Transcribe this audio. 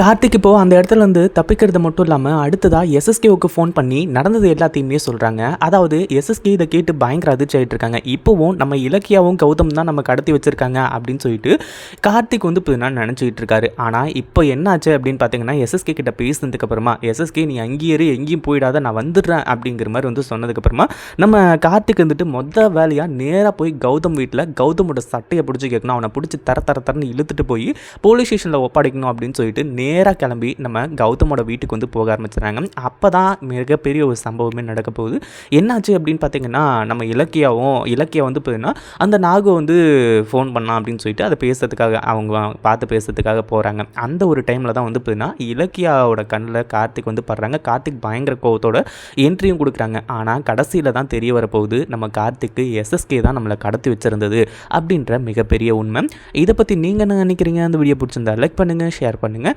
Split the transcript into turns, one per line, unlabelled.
கார்த்திக் இப்போ அந்த இடத்துல இருந்து தப்பிக்கிறது மட்டும் இல்லாமல் அடுத்ததாக எஸ்எஸ்கேவுக்கு ஃபோன் பண்ணி நடந்தது எல்லாத்தையுமே சொல்கிறாங்க அதாவது எஸ்எஸ்கே இதை கேட்டு பயங்கர அதிர்ச்சி இருக்காங்க. இப்போவும் நம்ம இலக்கியாவும் கௌதம் தான் நம்ம கடத்தி வச்சிருக்காங்க அப்படின்னு சொல்லிட்டு கார்த்திக் வந்து இப்போ நான் நினச்சிக்கிட்டு இருக்காரு. ஆனால் இப்போ என்னாச்சு அப்படின்னு பார்த்தீங்கன்னா எஸ்எஸ்கே கிட்ட பேசினதுக்கு அப்புறமா எஸ்எஸ்கே நீ அங்கேயே எங்கேயும் போயிடாத நான் வந்துடுறேன் அப்படிங்கிற மாதிரி வந்து சொன்னதுக்கப்புறமா நம்ம கார்த்திக் வந்துட்டு மொத்த வேலையாக நேராக போய் கௌதம் வீட்டில் கௌதமோட சட்டையை பிடிச்சி கேட்கணும் அவனை பிடிச்சி தர தர தரன்னு இழுத்துட்டு போய் போலீஸ் ஸ்டேஷனில் ஒப்படைக்கணும் அப்படின்னு சொல்லிட்டு நேராக கிளம்பி நம்ம கௌதமோட வீட்டுக்கு வந்து போக ஆரம்பிச்சிடுறாங்க. அப்போ தான் மிகப்பெரிய ஒரு சம்பவமே நடக்க போகுது. என்னாச்சு அப்படின்னு பார்த்தீங்கன்னா நம்ம இலக்கியாவும் இலக்கியா வந்து பார்த்தீங்கன்னா அந்த நாகு வந்து ஃபோன் பண்ணலாம் அப்படின்னு சொல்லிட்டு அதை பேசுறதுக்காக அவங்க பார்த்து பேசுறதுக்காக போகிறாங்க அந்த ஒரு டைமில் தான் வந்து பார்த்தீங்கன்னா இலக்கியாவோட கண்ணில் கார்த்திக் வந்து படுறாங்க. கார்த்திக் பயங்கர கோவத்தோட என்ட்ரியும் கொடுக்குறாங்க. ஆனால் கடைசியில் தான் தெரிய வரப்போகுது நம்ம கார்த்திக்கு எஸ்எஸ்கே தான் நம்மளை கடத்தி வச்சிருந்தது அப்படின்ற மிகப்பெரிய உண்மை. இதை பற்றி நீங்கள் என்ன நினைக்கிறீங்க? அந்த வீடியோ பிடிச்சிருந்தா லைக் பண்ணுங்கள் ஷேர் பண்ணுங்கள்